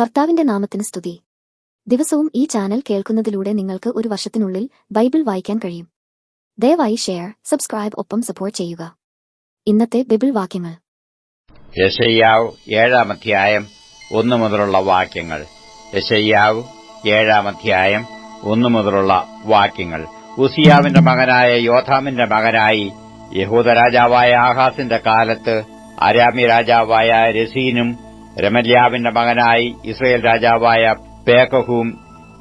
കർത്താവിന്റെ നാമത്തിന് സ്തുതി. ദിവസവും ഈ ചാനൽ കേൾക്കുന്നതിലൂടെ നിങ്ങൾക്ക് ഒരു വർഷത്തിനുള്ളിൽ ബൈബിൾ വായിക്കാൻ കഴിയും. ദയവായി ഷെയർ സബ്സ്ക്രൈബ് ഒപ്പം സപ്പോർട്ട് ചെയ്യുക. ഇന്നത്തെ ബൈബിൾ വാക്യങ്ങൾ. യശയ്യാവ് ഏഴാം അധ്യായം ഒന്നു മുതലുള്ള വാക്യങ്ങൾ. യശയ്യാവ് ഏഴാം അധ്യായം ഒന്നു മുതലുള്ള വാക്യങ്ങൾ. ഉസിയാവിന്റെ മകനായ യോധാമിന്റെ മകനായി യഹൂദ രാജാവായ ആഹാസിന്റെ കാലത്ത് അരാമി രാജാവായ രസീനും രമല്യാവിന്റെ മകനായി ഇസ്രയേൽ രാജാവായ പേക്കഹും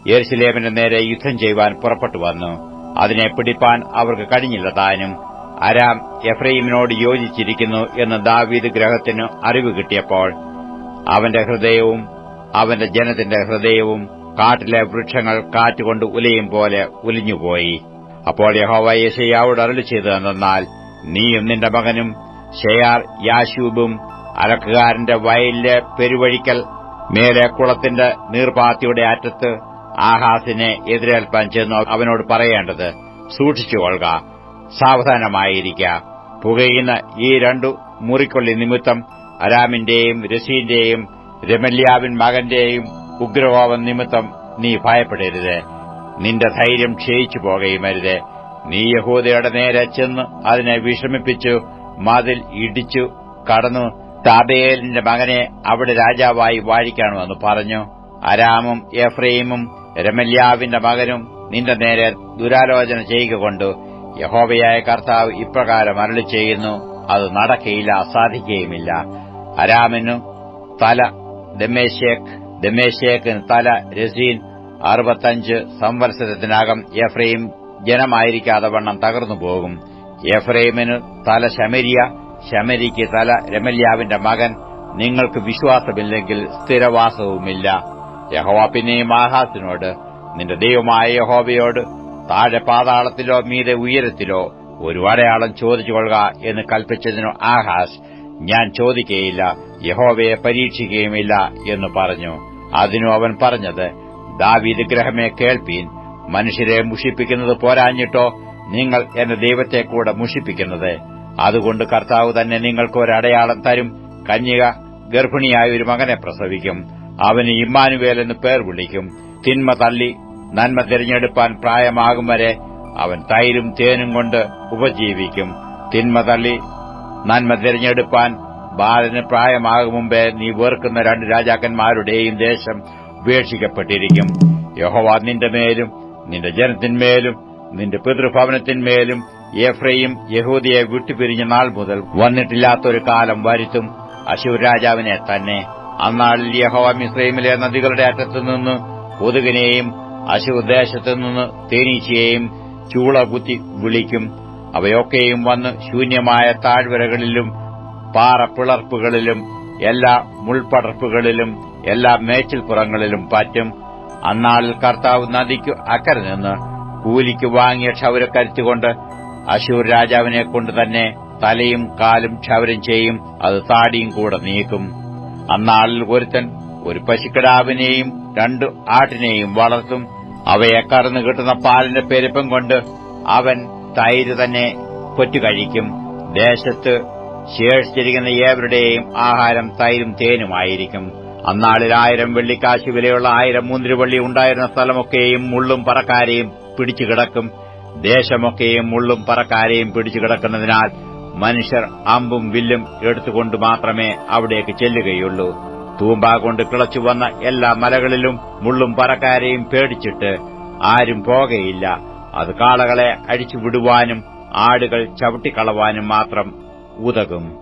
യെരുസലേമിന്റെ നേരെ യുദ്ധം ചെയ്യുവാൻ പുറപ്പെട്ടു വന്നു. അതിനെ പിടിപ്പാൻ അവർക്ക് കഴിഞ്ഞില്ല താനും. അരാം എഫ്രൈമിനോട് യോജിച്ചിരിക്കുന്നു എന്ന് ദാവീദ് ഗ്രഹത്തിന് അറിവ് കിട്ടിയപ്പോൾ അവന്റെ ഹൃദയവും അവന്റെ ജനത്തിന്റെ ഹൃദയവും കാട്ടിലെ വൃക്ഷങ്ങൾ കാറ്റുകൊണ്ട് ഉലയും പോലെ ഉലിഞ്ഞുപോയി. അപ്പോൾ യഹോവ യേശയ്യാവോട് അരളി ചെയ്തതെന്നാൽ നീയും നിന്റെ മകനും ഷെയാർ യാശൂബും അലക്കുകാരന്റെ വയലിലെ പെരുവഴിക്കൽ മേലെ കുളത്തിന്റെ നീർപാത്തിയുടെ അറ്റത്ത് ആഹാസിനെ എതിരേൽപ്പാൻ ചെന്നു അവനോട് പറയേണ്ടത് സൂക്ഷിച്ചുകൊള്ളുക സാവധാനമായിരിക്ക. പുകയുന്ന ഈ രണ്ടു മുറിക്കൊള്ളി നിമിത്തം അരാമിന്റെയും രസീന്റെയും രമല്യാവിൻ മകന്റെയും ഉഗ്രകോപം നിമിത്തം നീ ഭയപ്പെടരുത്. നിന്റെ ധൈര്യം ക്ഷയിച്ചു പോകുമരുത് നീ യഹൂദയുടെ നേരെ ചെന്ന് അതിനെ വിഷമിപ്പിച്ചു മതിൽ ഇടിച്ചു കടന്നു താബേലിന്റെ മകനെ അവിടെ രാജാവായി വാഴിക്കണമെന്ന് പറഞ്ഞു. അരാമും എഫ്രൈമും രമല്യാവിന്റെ മകനും നിന്റെ നേരെ ദുരാലോചന ചെയ്യുക കൊണ്ട് യഹോവയായ കർത്താവ് ഇപ്രകാരം അരളി ചെയ്യുന്നു അത് നടക്കയില്ല സാധിക്കുകയുമില്ല അരാമിനു തല ദമേശേഖ് ദമേശേഖിന് തല രസീൻ അറുപത്തഞ്ച് സംവത്സരത്തിനകം എഫ്രൈം ജനമായിരിക്കാതെ വണ്ണം തകർന്നു പോകും എഫ്രൈമിനു തല ശമരിയ ശമരിക്ക് തല രമല്യാവിന്റെ മകൻ. നിങ്ങൾക്ക് വിശ്വാസമില്ലെങ്കിൽ സ്ഥിരവാസവുമില്ല. യഹോവ പിന്നെയും ആഹാസിനോട് നിന്റെ ദൈവമായ യഹോവയോട് താഴെ പാതാളത്തിലോ മീതെ ഉയരത്തിലോ ഒരു അടയാളം ചോദിച്ചു കൊള്ളുക എന്ന് കൽപ്പിച്ചതിനു ആഹാസ് ഞാൻ ചോദിക്കുകയില്ല യഹോവയെ പരീക്ഷിക്കുകയുമില്ല എന്ന് പറഞ്ഞു. അതിനു അവൻ പറഞ്ഞത് ദാവീദ് ഗ്രഹമേ കേൾപ്പീൻ മനുഷ്യരെ മുഷിപ്പിക്കുന്നത് പോരാഞ്ഞിട്ടോ നിങ്ങൾ എന്റെ ദൈവത്തെ കൂടെ മുഷിപ്പിക്കുന്നത്? അതുകൊണ്ട് കർത്താവ് തന്നെ നിങ്ങൾക്ക് ഒരടയാളം തരും. കന്യക ഗർഭിണിയായ ഒരു മകനെ പ്രസവിക്കും. അവന് ഇമ്മാനുവേൽ എന്ന് പേർ വിളിക്കും. തിന്മ തള്ളി നന്മ തിരഞ്ഞെടുപ്പാൻ പ്രായമാകും വരെ അവൻ തൈരും തേനും കൊണ്ട് ഉപജീവിക്കും. തിന്മ തള്ളി നന്മ തിരഞ്ഞെടുപ്പാൻ ബാലന് പ്രായമാകും മുമ്പേ നീ വെറുക്കുന്ന രണ്ട് രാജാക്കന്മാരുടെയും ദേശം ഉപേക്ഷിക്കപ്പെട്ടിരിക്കും. യഹോവ നിന്റെ മേലും നിന്റെ ജനത്തിന്മേലും നിന്റെ പിതൃഭവനത്തിന്മേലും എഫ്രയും യഹൂദിയെ വിട്ടുപിരിഞ്ഞ നാൾ മുതൽ വന്നിട്ടില്ലാത്തൊരു കാലം വരുത്തും അശൂർ രാജാവിനെ തന്നെ. അന്നാളിൽ യഹോവ മിസ്രൈമിലെ നദികളുടെ അറ്റത്തുനിന്ന് കൊതുകിനെയും അശൂർ ദേശത്തുനിന്ന് തേനീച്ചയെയും ചൂള കുത്തി വിളിക്കും. അവയൊക്കെയും വന്ന് ശൂന്യമായ താഴ്വരകളിലും പാറപ്പിളർപ്പുകളിലും എല്ലാ മുൾപടർപ്പുകളിലും എല്ലാ മേച്ചിൽപ്പുറങ്ങളിലും പറ്റും. അന്നാളിൽ കർത്താവ് നദിക്കു അക്കരെ നിന്ന് കൂലിക്ക് വാങ്ങിയ ക്ഷൗരക്കരുത്തുകൊണ്ട് അശൂർ രാജാവിനെ കൊണ്ട് തന്നെ തലയും കാലും ക്ഷവരം ചെയ്യും അത് താടിയും കൂടെ നീക്കും. അന്നാളിൽ ഒരുത്തൻ ഒരു പശുക്കിടാവിനെയും രണ്ടു ആട്ടിനെയും വളർത്തും. അവയെ കറന്നു കിട്ടുന്ന പാലിന്റെ പെരുപ്പം കൊണ്ട് അവൻ തൈര് തന്നെ പൊറ്റുകഴിക്കും ദേശത്ത് ശേഷിച്ചിരിക്കുന്ന ഏവരുടെയും ആഹാരം തൈരും തേനുമായിരിക്കും. അന്നാളിൽ ആയിരം വെള്ളിക്കാശ് വിലയുള്ള ആയിരം മുന്തിരിവള്ളി ഉണ്ടായിരുന്ന സ്ഥലമൊക്കെയും മുള്ളും പറക്കാരെയും പിടിച്ചു കിടക്കും. ദേശമൊക്കെയും മുള്ളും പറക്കാരെയും പിടിച്ചു കിടക്കുന്നതിനാൽ മനുഷ്യർ അമ്പും വില്ലും എടുത്തുകൊണ്ട് മാത്രമേ അവിടേക്ക് ചെല്ലുകയുള്ളൂ. തൂമ്പ കൊണ്ട് കിളച്ചു വന്ന എല്ലാ മലകളിലും മുള്ളും പറക്കാരെയും പേടിച്ചിട്ട് ആരും പോകയില്ല. അത് കാളകളെ അഴിച്ചുവിടുവാനും ആടുകൾ ചവിട്ടിക്കളവാനും മാത്രം ഉതകും.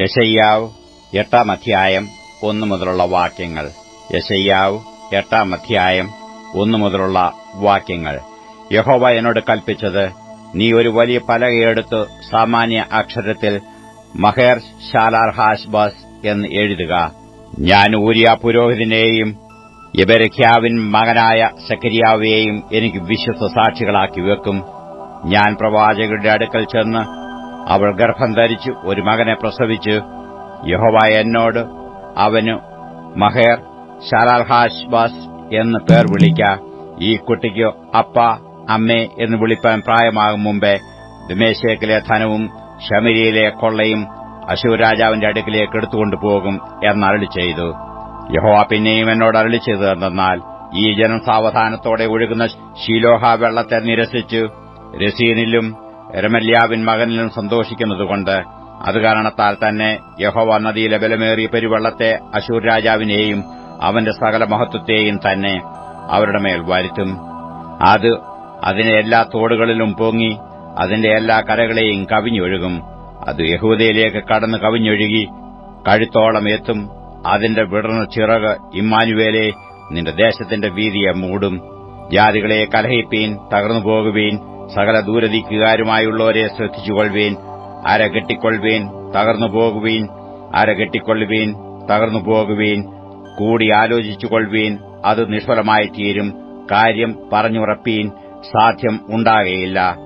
യശയ്യാവ് എട്ടാം അധ്യായം ഒന്നു മുതലുള്ള വാക്യങ്ങൾ. യശയ്യാവ് എട്ടാം അധ്യായം ഒന്നു മുതലുള്ള വാക്യങ്ങൾ. യഹോവ എന്നോട് കൽപ്പിച്ചത് നീ ഒരു വലിയ പലകയെടുത്ത് സാമാന്യ അക്ഷരത്തിൽ മഹേർ ഷാലാർ ഹാഷ്ബാസ് എന്ന് എഴുതുക. ഞാൻ ഊരിയ പുരോഹിതനെയും യബരഖ്യാവിൻ മകനായ സക്കരിയാവെയും എനിക്ക് വിശ്വസ്ത സാക്ഷികളാക്കി വെക്കും. ഞാൻ പ്രവാചകരുടെ അടുക്കൽ ചെന്ന് അവൾ ഗർഭം ധരിച്ചു ഒരു മകനെ പ്രസവിച്ച് യഹോവ എന്നോട് അവന് മഹേർ ഷാലാൽ ഹാഷ്ബാസ് എന്ന് പേർ വിളിക്ക. ഈ കുട്ടിക്ക് അപ്പ അമ്മേ എന്ന് വിളിപ്പാൻ പ്രായമാകും മുമ്പേ ദമേശേക്കിലെ ധനവും ഷമരിയിലെ കൊള്ളയും അശൂർ രാജാവിന്റെ അടുക്കിലേക്ക് എടുത്തുകൊണ്ടുപോകും എന്ന് എന്നരളി ചെയ്തു. യഹോവ പിന്നെയും എന്നോട് അരളി ചെയ്തു എന്നാൽ ഈ ജനം സാവധാനത്തോടെ ഒഴുകുന്ന ശീലോഹ വെള്ളത്തെ നിരസിച്ചു. രസീനിലും രമല്യാവിൻ മകനിലും സന്തോഷിക്കുന്നതുകൊണ്ട് അത് കാരണത്താൽ തന്നെ യഹോവ നദിയിലെ ബലമേറിയ പെരുവെള്ളത്തെ അശൂർ രാജാവിനെയും അവന്റെ സകല മഹത്വത്തെയും തന്നെ അവരുടെ മേൽ വരുത്തും. അത് അതിന്റെ എല്ലാ തോടുകളിലും പൊങ്ങി അതിന്റെ എല്ലാ കരകളെയും കവിഞ്ഞൊഴുകും. അത് യഹൂദയിലേക്ക് കടന്ന് കവിഞ്ഞൊഴുകി കഴുത്തോളം എത്തും. അതിന്റെ വിടർന്ന ചിറക് ഇമ്മാനുവേലെ നിന്റെ ദേശത്തിന്റെ വീതിയെ മൂടും. ജാതികളെ കലഹിപ്പീൻ തകർന്നു പോകുവീൻ സകല ദൂരദിക്കുകാരുമായുള്ളവരെ ശ്രദ്ധിച്ചുകൊള്ളുവീൻ അര കെട്ടിക്കൊള്ളുവീൻ തകർന്നു പോകുവീൻ അര കെട്ടിക്കൊള്ളുവീൻ തകർന്നു പോകുവീൻ കൂടി ആലോചിച്ചുകൊള്ളുവീൻ അത് നിഷ്ഫലമായി തീരും കാര്യം പറഞ്ഞുറപ്പീൻ സാധ്യം ഉണ്ടാകയില്ല.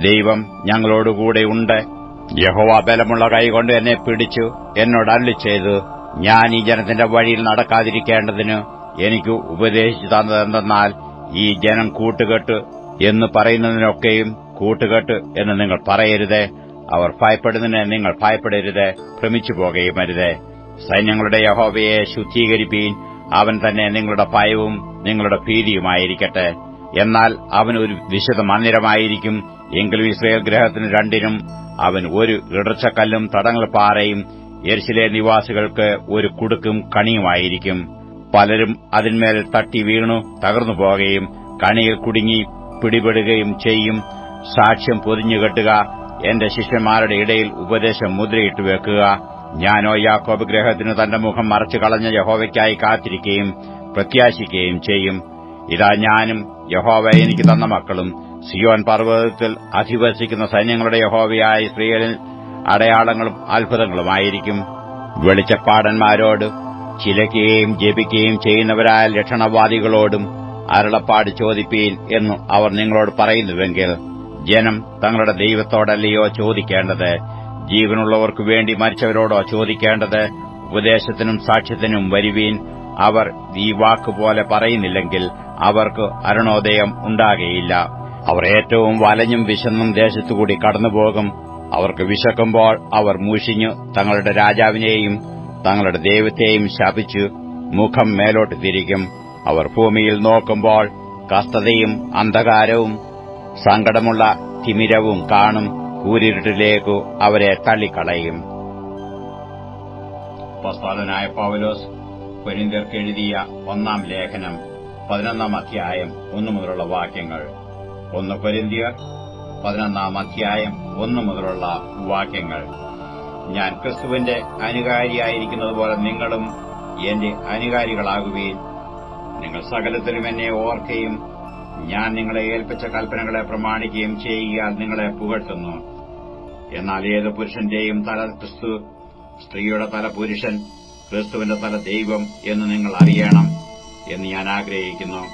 ദൈവം ഞങ്ങളോടുകൂടെ ഉണ്ട്. യഹോവ ബലമുള്ള കൈകൊണ്ട് എന്നെ പിടിച്ചു എന്നോട് അല്ലി ചെയ്തു ഞാൻ ഈ ജനത്തിന്റെ വഴിയിൽ നടക്കാതിരിക്കേണ്ടതിന് എനിക്ക് ഉപദേശിച്ചു തന്നതെന്തെന്നാൽ ഈ ജനം കൂട്ടുകെട്ട് എന്ന് പറയുന്നതിനൊക്കെയും കൂട്ടുകെട്ട് എന്ന് നിങ്ങൾ പറയരുത്. അവർ ഭയപ്പെടുന്നതിന് നിങ്ങൾ ഭയപ്പെടരുത്. ഭ്രമിച്ചു പോകുകയും അരുത്. സൈന്യങ്ങളുടെ യഹോവയെ ശുദ്ധീകരിപ്പീൻ. അവൻ തന്നെ നിങ്ങളുടെ ഭയവും നിങ്ങളുടെ ഭീതിയുമായിരിക്കട്ടെ. എന്നാൽ അവൻ ഒരു വിശുദ്ധ മന്ദിരമായിരിക്കും. എങ്കിലും ഇസ്രയേൽ ഗ്രഹത്തിന് രണ്ടിനും അവൻ ഒരു ഇടർച്ചക്കല്ലും തടങ്ങൾ പാറയും എരിശിലെ നിവാസികൾക്ക് ഒരു കുടുക്കും കണിയുമായിരിക്കും. പലരും അതിന്മേൽ തട്ടി വീണു തകർന്നു പോകുകയും കണിയിൽ കുടുങ്ങി പിടിപെടുകയും ചെയ്യും. സാക്ഷ്യം പൊതിഞ്ഞുകെട്ടുക എന്റെ ശിഷ്യന്മാരുടെ ഇടയിൽ ഉപദേശം മുദ്രയിട്ട് വെക്കുക. ഞാനോ യാക്കോബ് ഗ്രഹത്തിന് തന്റെ മുഖം മറച്ചു കളഞ്ഞ യഹോവയ്ക്കായി കാത്തിരിക്കുകയും പ്രത്യാശിക്കുകയും ചെയ്യും. ഇതാ ഞാനും യഹോവ എനിക്ക് തന്ന മക്കളും. സിയോൻ പർവതത്തിൽ അധിവസിക്കുന്ന സൈന്യങ്ങളുടെ യഹോവയായ സ്ത്രീകളിൽ അടയാളങ്ങളും അത്ഭുതങ്ങളുമായിരിക്കും. വെളിച്ചപ്പാടന്മാരോട് ചിലയ്ക്കുകയും ജപിക്കുകയും ചെയ്യുന്നവരായ ലക്ഷണവാദികളോടും അരുളപ്പാട് ചോദിപ്പീൻ എന്നു അവർ നിങ്ങളോട് പറയുന്നുവെങ്കിൽ ജനം തങ്ങളുടെ ദൈവത്തോടല്ലയോ ചോദിക്കേണ്ടത് ജീവനുള്ളവർക്കു വേണ്ടി മരിച്ചവരോടോ ചോദിക്കേണ്ടത് ഉപദേശത്തിനും സാക്ഷ്യത്തിനും വരുവീൻ അവർ ഈ വാക്കുപോലെ പറയുന്നില്ലെങ്കിൽ അവർക്ക് അരുണോദയം ഉണ്ടാകയില്ല. അവർ ഏറ്റവും വലഞ്ഞും വിശന്നും ദേശത്തുകൂടി കടന്നുപോകും. അവർക്ക് വിശക്കുമ്പോൾ അവർ മൂഷിഞ്ഞു തങ്ങളുടെ രാജാവിനെയും തങ്ങളുടെ ദൈവത്തെയും ശപിച്ചു മുഖം മേലോട്ട് തിരിക്കും. അവർ ഭൂമിയിൽ നോക്കുമ്പോൾ കസ്തതയും അന്ധകാരവും സങ്കടമുള്ള തിമിരവും കാണും. കൂരിരുട്ടിലേക്കു അവരെ തള്ളിക്കളയും. അപ്പോസ്തലനായ പൗലോസ് കൊരിന്ത്യർക്ക് എഴുതിയ ഒന്നാം ലേഖനം പതിനൊന്നാം അധ്യായം ഒന്നു മുതലുള്ള വാക്യങ്ങൾ. ഒന്ന് കൊരിന്ത്യർ പതിനൊന്നാം അധ്യായം ഒന്നു മുതലുള്ള വാക്യങ്ങൾ. ഞാൻ ക്രിസ്തുവിന്റെ അനുകാരിയായിരിക്കുന്നതുപോലെ നിങ്ങളും എന്റെ അനുകാരികളാകുകയും നിങ്ങൾ സകലത്തിലും എന്നെ ഓർക്കുകയും ഞാൻ നിങ്ങളെ ഏൽപ്പിച്ച കൽപ്പനകളെ പ്രമാണിക്കുകയും ചെയ്യുകയാൽ നിങ്ങളെ പുകഴ്ത്തുന്നു എന്നാൽ ഏത് പുരുഷന്റെയും തല ക്രിസ്തു സ്ത്രീയുടെ തല പുരുഷൻ ക്രിസ്തുവിന്റെ തല ദൈവം എന്ന് നിങ്ങൾ അറിയണം എന്ന് ഞാൻ ആഗ്രഹിക്കുന്നു.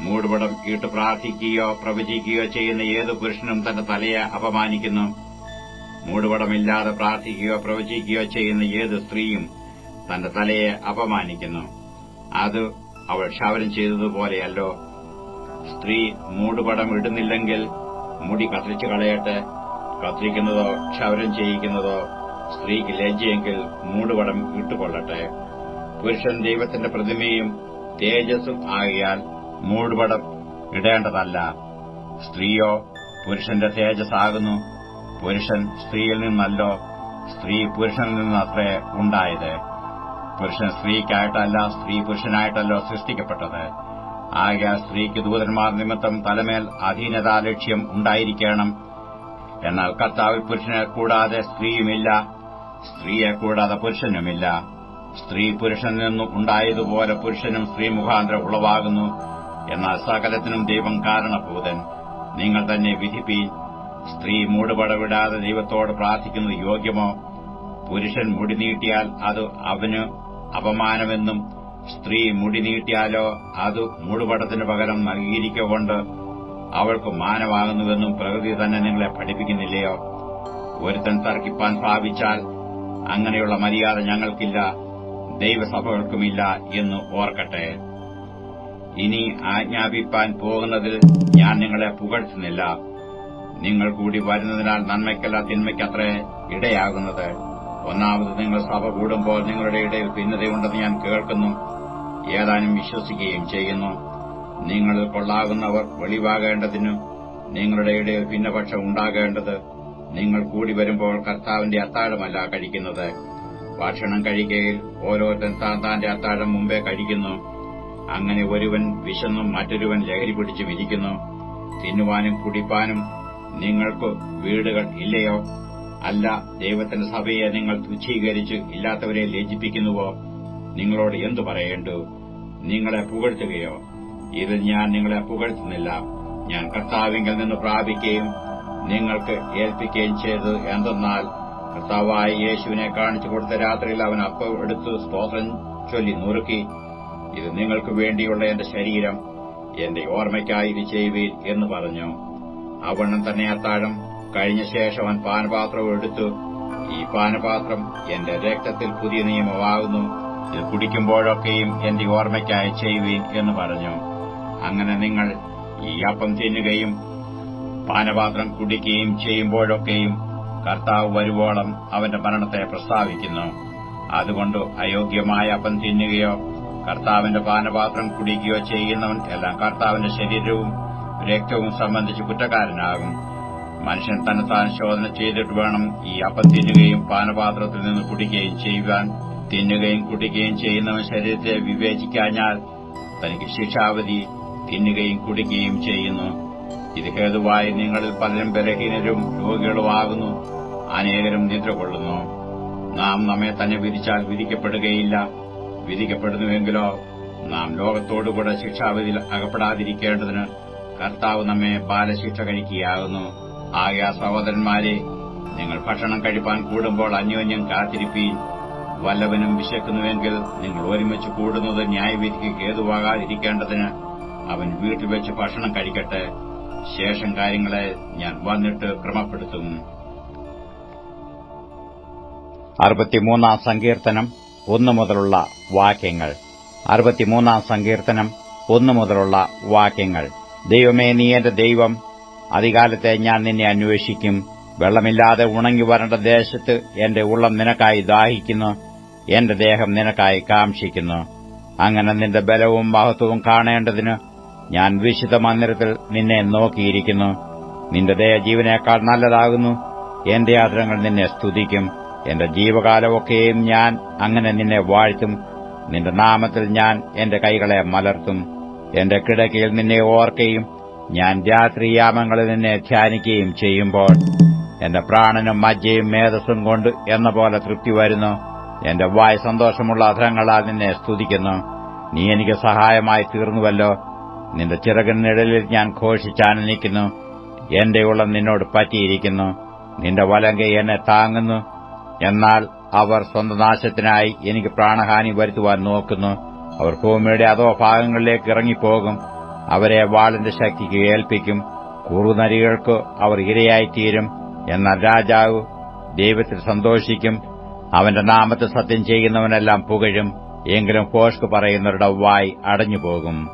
മൂടുപടം ഇട്ട് പ്രാർത്ഥിക്കുകയോ പ്രവചിക്കുകയോ ചെയ്യുന്ന ഏത് പുരുഷനും തന്റെ തലയെ അപമാനിക്കുന്നു. മൂടുപടമില്ലാതെ പ്രാർത്ഥിക്കുകയോ പ്രവചിക്കുകയോ ചെയ്യുന്ന ഏത് സ്ത്രീയും തന്റെ തലയെ അപമാനിക്കുന്നു. അത് അവൾ ക്ഷവരം ചെയ്തതുപോലെയല്ലോ. സ്ത്രീ മൂടുപടം ഇടുന്നില്ലെങ്കിൽ മുടി കത്തിച്ചു കളയട്ടെ. കത്തിരിക്കുന്നതോ ക്ഷൗരം ചെയ്യിക്കുന്നതോ സ്ത്രീക്ക് ലജ്ജയെങ്കിൽ മൂടുപടം ഇട്ടുകൊള്ളട്ടെ പുരുഷൻ ദൈവത്തിന്റെ പ്രതിമയും തേജസ്സും ആകിയാൽ മൂടുപടം ഇടേണ്ടതല്ല. സ്ത്രീയോ പുരുഷന്റെ തേജസ്സാകുന്നു. പുരുഷൻ സ്ത്രീയിൽ നിന്നല്ലോ സ്ത്രീ പുരുഷനിൽ നിന്നത്രേ ഉണ്ടായത്. പുരുഷൻ സ്ത്രീക്കായിട്ടല്ല സ്ത്രീ പുരുഷനായിട്ടല്ലോ സൃഷ്ടിക്കപ്പെട്ടത്. ആകെ സ്ത്രീക്ക് ദൂതന്മാർ നിമിത്തം തലമേൽ അധീനതാ ലക്ഷ്യം ഉണ്ടായിരിക്കണം. എന്നാൽ കർത്താവിൽ പുരുഷനെ കൂടാതെ സ്ത്രീയുമില്ല സ്ത്രീയെ കൂടാതെ പുരുഷനുമില്ല. സ്ത്രീ പുരുഷനിൽ നിന്നും ഉണ്ടായതുപോലെ പുരുഷനും സ്ത്രീ മുഖാന്തരം ഉളവാകുന്നു. എന്നാൽ സകലത്തിനും ദൈവം കാരണഭൂതൻ. നിങ്ങൾ തന്നെ വിധിപ്പീൻ. സ്ത്രീ മൂടുപടവിടാതെ ദൈവത്തോട് പ്രാർത്ഥിക്കുന്നത് യോഗ്യമോ? പുരുഷൻ മുടി നീട്ടിയാൽ അത് അവന് അപമാനമെന്നും സ്ത്രീ മുടി നീട്ടിയാലോ അത് മൂടുപടത്തിന് പകരം നൽകിയിരിക്കൊണ്ട് അവൾക്ക് മാനമാകുന്നുവെന്നും പ്രകൃതി തന്നെ നിങ്ങളെ പഠിപ്പിക്കുന്നില്ലയോ? ഒരുത്തൻ തർക്കിപ്പാൻ ഭാവിച്ചാൽ അങ്ങനെയുള്ള മര്യാദ ഞങ്ങൾക്കില്ല ദൈവസഭകൾക്കുമില്ല എന്ന് ഓർക്കട്ടെ. ഇനി ആജ്ഞാപിപ്പാൻ പോകുന്നതിൽ ഞാൻ നിങ്ങളെ പുകഴ്ത്തുന്നില്ല. നിങ്ങൾ കൂടി വരുന്നതിനാൽ നന്മയ്ക്കല്ല തിന്മയ്ക്കത്രേ ഇടയാകുന്നത്. ഒന്നാമത് നിങ്ങൾ സഭ കൂടുമ്പോൾ നിങ്ങളുടെ ഇടയിൽ ഭിന്നതയുണ്ടെന്ന് ഞാൻ കേൾക്കുന്നു. ഏതാനും വിശ്വസിക്കുകയും ചെയ്യുന്നു. നിങ്ങളിൽ കൊള്ളാകുന്നവർ വെളിവാകേണ്ടതിനു നിങ്ങളുടെ ഇടയിൽ ഭിന്നപക്ഷം ഉണ്ടാകേണ്ടത് നിങ്ങൾ കൂടി വരുമ്പോൾ കർത്താവിന്റെ അത്താഴമല്ല കഴിക്കുന്നത്. ഭക്ഷണം കഴിക്കയിൽ ഓരോരുത്തൻ താൻ താന്റെ അത്താഴം മുമ്പേ കഴിക്കുന്നു. അങ്ങനെ ഒരുവൻ വിശന്നും മറ്റൊരുവൻ ലഹരി പിടിച്ചും ഇരിക്കുന്നു. തിന്നുവാനും കുടിപ്പാനും നിങ്ങൾക്ക് വീടുകൾ ഇല്ലയോ? അല്ല ദൈവത്തിന്റെ സഭയെ നിങ്ങൾ തുച്ഛീകരിച്ച് ഇല്ലാത്തവരെ ലജ്ജിപ്പിക്കുന്നുവോ? നിങ്ങളോട് എന്തു പറയേണ്ടു? നിങ്ങളെ പുകഴ്ത്തുകയോ? ഇതിൽ ഞാൻ നിങ്ങളെ പുകഴ്ത്തുന്നില്ല. ഞാൻ കർത്താവിങ്കിൽ നിന്ന് പ്രാപിക്കുകയും നിങ്ങൾക്ക് ഏൽപ്പിക്കുകയും ചെയ്തത് എന്തെന്നാൽ കർത്താവായ യേശുവിനെ കാണിച്ചു കൊടുത്ത രാത്രിയിൽ അവൻ അപ്പം എടുത്ത് സ്തോത്രം ചൊല്ലി നുറുക്കി. ഇത് നിങ്ങൾക്ക് വേണ്ടിയുള്ള എന്റെ ശരീരം എന്റെ ഓർമ്മയ്ക്കായി ഇത് ചെയ്യുവീൻ എന്ന് പറഞ്ഞു. അവണ്ണം തന്നെ അത്താഴം കഴിഞ്ഞ ശേഷം അവൻ പാനപാത്രവും എടുത്തു. ഈ പാനപാത്രം എന്റെ രക്തത്തിൽ പുതിയ നിയമമാകുന്നു. ഇത് കുടിക്കുമ്പോഴൊക്കെയും എന്റെ ഓർമ്മയ്ക്കായി ചെയ്യുവീൻ എന്ന് പറഞ്ഞു. അങ്ങനെ നിങ്ങൾ ഈ അപ്പം തിന്നുകയും പാനപാത്രം കുടിക്കുകയും ചെയ്യുമ്പോഴൊക്കെയും കർത്താവ് വരുവോളം അവന്റെ മരണത്തെ പ്രസ്താവിക്കുന്നു. അതുകൊണ്ട് അയോഗ്യമായ അപ്പം തിന്നുകയോ കർത്താവിന്റെ പാനപാത്രം കുടിക്കുകയോ ചെയ്യുന്നവൻ എല്ലാം കർത്താവിന്റെ ശരീരവും രക്തവും സംബന്ധിച്ച് കുറ്റക്കാരനാകും. മനുഷ്യൻ തന്നെത്താൻ ശോധന ചെയ്തിട്ട് വേണം ഈ അപ്പം തിന്നുകയും പാനപാത്രത്തിൽ നിന്ന് കുടിക്കുകയും ചെയ്യുവാൻ. തിന്നുകയും കുടിക്കുകയും ചെയ്യുന്നവൻ ശരീരത്തെ വിവേചിക്കാഞ്ഞാൽ തനിക്ക് ശിക്ഷാവധി തിന്നുകയും കുടിക്കുകയും ചെയ്യുന്നു. ഇത് ഹേതുവായി നിങ്ങളിൽ പലരും ബലഹീനരും രോഗികളുമാകുന്നു അനേകരും നിദ്ര കൊള്ളുന്നു. നാം നമ്മെ തന്നെ വിധിച്ചാൽ വിധിക്കപ്പെടുകയില്ല. വിധിക്കപ്പെടുന്നുവെങ്കിലോ നാം ലോകത്തോടുകൂടെ ശിക്ഷാവിധിയിൽ അകപ്പെടാതിരിക്കേണ്ടതിന് കർത്താവ് നമ്മെ ബാലശിക്ഷ കഴിക്കുകയാകുന്നു. ആകെ സഹോദരന്മാരെ നിങ്ങൾ ഭക്ഷണം കഴിപ്പാൻ കൂടുമ്പോൾ അന്യോന്യം കാത്തിരിപ്പീൻ. വല്ലവനും വിശക്കുന്നുവെങ്കിൽ നിങ്ങൾ ഒരുമിച്ച് കൂടുന്നത് ന്യായവിധിക്ക് ഹേതുവാകാതിരിക്കേണ്ടതിന് അവൻ വീട്ടിൽ വെച്ച് ഭക്ഷണം കഴിക്കട്ടെ. ശേഷം കാര്യങ്ങളെ ഞാൻ വന്നിട്ട് ക്രമപ്പെടുത്തും. അറുപത്തിമൂന്നാം സങ്കീർത്തനം ഒന്നു മുതലുള്ള വാക്യങ്ങൾ. അറുപത്തിമൂന്നാം സങ്കീർത്തനം ഒന്നു മുതലുള്ള വാക്യങ്ങൾ. ദൈവമേ നീ എന്റെ ദൈവം. അധികാലത്തെ ഞാൻ നിന്നെ അന്വേഷിക്കും. വെള്ളമില്ലാതെ ഉണങ്ങി വരേണ്ട ദേശത്ത് എന്റെ ഉള്ളം നിനക്കായി ദാഹിക്കുന്നു. എന്റെ ദേഹം നിനക്കായി കാംക്ഷിക്കുന്നു. അങ്ങനെ നിന്റെ ബലവും മഹത്വവും കാണേണ്ടതിന് ഞാൻ വിശുദ്ധ മന്ദിരത്തിൽ നിന്നെ നോക്കിയിരിക്കുന്നു. നിന്റെ ദയ ജീവനേക്കാൾ നല്ലതാകുന്നു. എന്റെ ആദരങ്ങൾ നിന്നെ സ്തുതിക്കും. എന്റെ ജീവകാലമൊക്കെയും ഞാൻ അങ്ങനെ നിന്നെ വാഴ്ത്തും. നിന്റെ നാമത്തിൽ ഞാൻ എന്റെ കൈകളെ മലർത്തും. എന്റെ കിടക്കയിൽ നിന്നെ ഓർക്കുകയും ഞാൻ രാത്രിയാമങ്ങളിൽ നിന്നെ ധ്യാനിക്കുകയും ചെയ്യുമ്പോൾ എന്റെ പ്രാണനും മജ്ജയും മേധസ്സും കൊണ്ട് എന്ന പോലെ തൃപ്തി വരുന്നു. എന്റെ വായ് സന്തോഷമുള്ള അധരങ്ങളാൽ നിന്നെ സ്തുതിക്കുന്നു. നീ എനിക്ക് സഹായമായി തീർന്നുവല്ലോ. നിന്റെ ചിറകൻ നിഴലിൽ ഞാൻ ഘോഷിച്ചാനനിക്കുന്നു എന്റെ ഉള്ളം നിന്നോട് പറ്റിയിരിക്കുന്നു. നിന്റെ വലങ്ക എന്നെ താങ്ങുന്നു. എന്നാൽ അവർ സ്വന്തം നാശത്തിനായി എനിക്ക് പ്രാണഹാനി വരുത്തുവാൻ നോക്കുന്നു. അവർ ഭൂമിയുടെ അതോ ഭാഗങ്ങളിലേക്ക് ഇറങ്ങിപ്പോകും. അവരെ വാളിന്റെ ശക്തിക്ക് ഏൽപ്പിക്കും. കൂറുനരികൾക്ക് അവർ ഇരയായിത്തീരും. എന്നാൽ രാജാവ് ദൈവത്തിൽ സന്തോഷിക്കും. അവന്റെ നാമത്തെ സത്യം ചെയ്യുന്നവനെല്ലാം പുകഴും. എങ്കിലും കോഷ്ക് പറയുന്നവരുടെ വായ് അടഞ്ഞുപോകും.